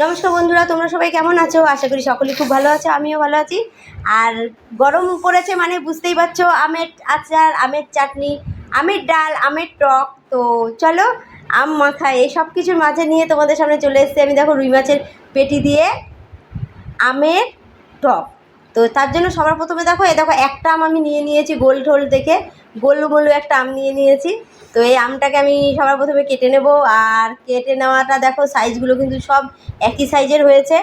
নমস্কার বন্ধুরা, তোমরা সবাই কেমন আছো? আশা করি সকলে খুব ভালো আছো, আমিও ভালো আছি। আর গরম পড়েছে মানে বুঝতেই পারছ, আমের আচার, আমের চাটনি, আমের ডাল, আমের টক। তো চলো, আম মাখা, এই সব কিছুর মাঝে নিয়ে তোমাদের সামনে চলে এসেছি। আমি দেখো রুই মাছের পেটি দিয়ে আমের টক। তো তার জন্য সবার প্রথমে দেখো এ দেখো একটা আম আমি নিয়ে নিয়েছি গোল ঢোল থেকে। গোলু গোলু একটা আম নিয়ে নিয়েছি। তো এই আমটাকে আমি সবার প্রথমে কেটে নেব আর কেটে নেওয়াটা দেখো সাইজগুলো কিন্তু সব একই সাইজের হয়েছে।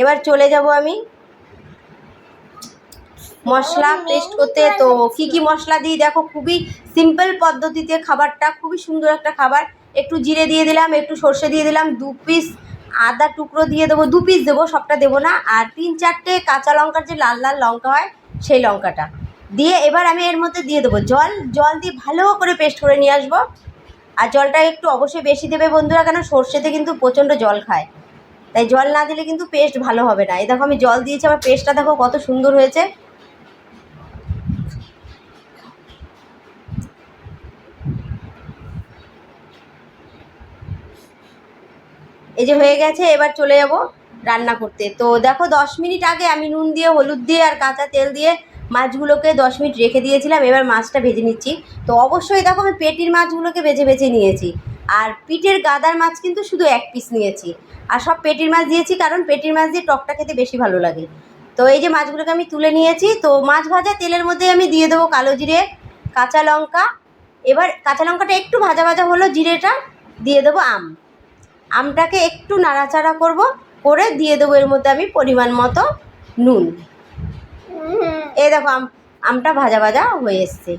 এবার চলে যাব আমি মশলা পেস্ট করতে। তো কি কি মশলা দিই দেখো খুবই সিম্পল পদ্ধতিতে খাবারটা খুবই সুন্দর একটা খাবার। একটু জিরে দিয়ে দিলাম একটু সর্ষে দিয়ে দিলাম দু পিস আদা টুকরো দিয়ে দেবো, দু পিস দেবো, সবটা দেবো না। আর তিন চারটে কাঁচা লঙ্কার যে লাল লাল লঙ্কা হয়, সেই লঙ্কাটা। দিয়ে এবার আমি এর মধ্যে দিয়ে দেবো জল। জল দিয়ে ভালো করে পেস্ট করে নিয়ে আসব। আর জলটা একটু অবশ্যই বেশি দেবে বন্ধুরা, কেন সর্ষেতে কিন্তু প্রচণ্ড জল খায়। তাই জল না দিলে কিন্তু পেস্ট ভালো হবে না। এই দেখো আমি জল দিয়েছি, আমার পেস্টটা দেখো কত সুন্দর হয়েছে। এই যে হয়ে গেছে, এবার চলে যাব রান্না করতে। তো দেখো, দশ মিনিট আগে আমি নুন দিয়ে, হলুদ দিয়ে আর কাঁচা তেল দিয়ে মাছগুলোকে দশ মিনিট রেখে দিয়েছিলাম, এবার মাছটা ভেজে নিচ্ছি। তো অবশ্যই দেখো, আমি পেটির মাছগুলোকে ভেজে বেছে নিয়েছি। আর পিঠের গাদার মাছ কিন্তু শুধু এক পিস নিয়েছি। আর সব পেটির মাছ দিয়েছি কারণ পেটির মাছ দিয়ে টকটা খেতে বেশি ভালো লাগে। তো এই যে মাছগুলোকে আমি তুলে নিয়েছি, তো মাছ ভাজা তেলের মধ্যে আমি দিয়ে দেবো কালো জিরে, কাঁচা লঙ্কা। এবার কাঁচা লঙ্কাটা একটু ভাজা ভাজা হলো, জিরেটা দিয়ে দেবো আম। আমটাকে একটু নাড়াচাড়া করব, করে দিয়ে দেবো এর মধ্যে আমি পরিমাণ মতো নুন। এই দেখো আম, আমটা ভাজা ভাজা হয়ে এসছে।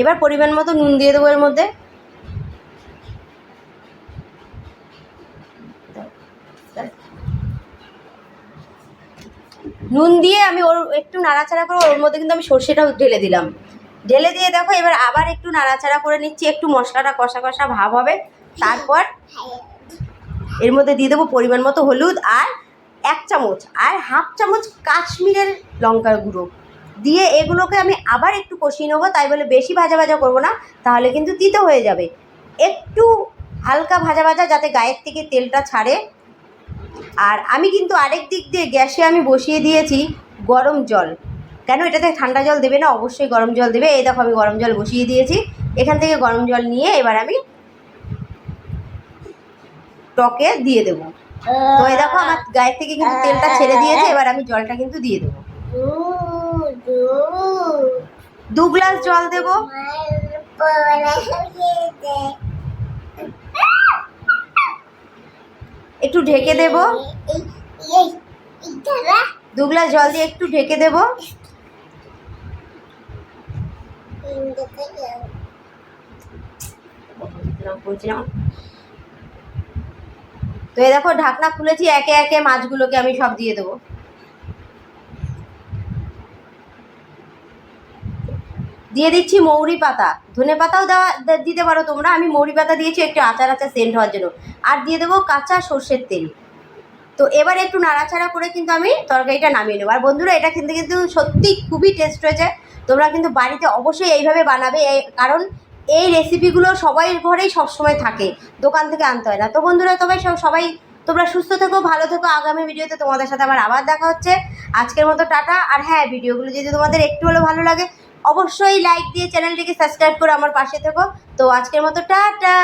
এবার পরিমাণ মতো নুন দিয়ে দেবো এর মধ্যে। নুন দিয়ে আমি ওর একটু নাড়াচাড়া করে ওর মধ্যে কিন্তু আমি সর্ষেটাও ঢেলে দিলাম। ঢেলে দিয়ে দেখো এবার আবার একটু নাড়াচাড়া করে নিচ্ছি, একটু মশলাটা কষা কষা ভাব হবে, তারপর এর মধ্যে দিয়ে দেবো পরিমাণ মতো হলুদ আর এক চামচ, আর হাফ চামচ কাশ্মীরের লঙ্কার গুঁড়ো। দিয়ে এগুলোকে আমি আবার একটু কষিয়ে নেব, তাই বলে বেশি ভাজা ভাজা করব না, তাহলে কিন্তু তিতো হয়ে যাবে। একটু হালকা ভাজা ভাজা যাতে গায়ের থেকে তেলটা ছাড়ে। আর আমি কিন্তু আরেক দিক দিয়ে গ্যাসে আমি বসিয়ে দিয়েছি গরম জল। কেন এটাতে ঠান্ডা জল দেবে না? অবশ্যই গরম জল দেবে। এই দেখো আমি গরম জল বসিয়ে দিয়েছি। এখান থেকে গরম জল নিয়ে এবার আমি টকে দিয়ে দেবো। তো এই দেখো আমার গায়ের থেকে কিন্তু তেলটা ছেড়ে দিয়েছে এবার আমি জলটা কিন্তু দিয়ে দেবো। দু গ্লাস জল দেবো। একটু ঢেকে দেবো। দু গ্লাস জল দিয়ে একটু ঢেকে দেবো। বলছিলাম। তো এই দেখো, ঢাকনা খুলেছি, একে একে মাছগুলোকে আমি সব দিয়ে দেবো। দিয়ে দিচ্ছি মৌরি পাতা। ধনে পাতাও দেওয়া দিতে পারো তোমরা। আমি মৌরি পাতা দিয়েছি, একটু আচার আচার সেন্ট হওয়ার জন্য। আর দিয়ে দেবো কাঁচা সর্ষের তেল। তো এবার একটু নাড়াচাড়া করে কিন্তু আমি তরকারিটা নামিয়ে নেব। আর বন্ধুরা, এটা কিন্তু কিন্তু সত্যি খুবই টেস্ট হয়েছে। তোমরা কিন্তু বাড়িতে অবশ্যই এইভাবে বানাবে কারণ এই রেসিপিগুলো সবাই ঘরেই সবসময় থাকে, দোকান থেকে আনতে হয় না। তো বন্ধুরা তবে সব, সবাই তোমরা সুস্থ থেকো, ভালো থেকো। আগামী ভিডিওতে তোমাদের সাথে আবার আবার দেখা হচ্ছে। আজকের মতো টাটা। আর হ্যাঁ ভিডিওগুলো যদি তোমাদের একটু হলেও ভালো লাগে, অবশ্যই লাইক দিয়ে চ্যানেলটিকে সাবস্ক্রাইব করে আমার পাশে থেকো। তো আজকের মতো টাটা।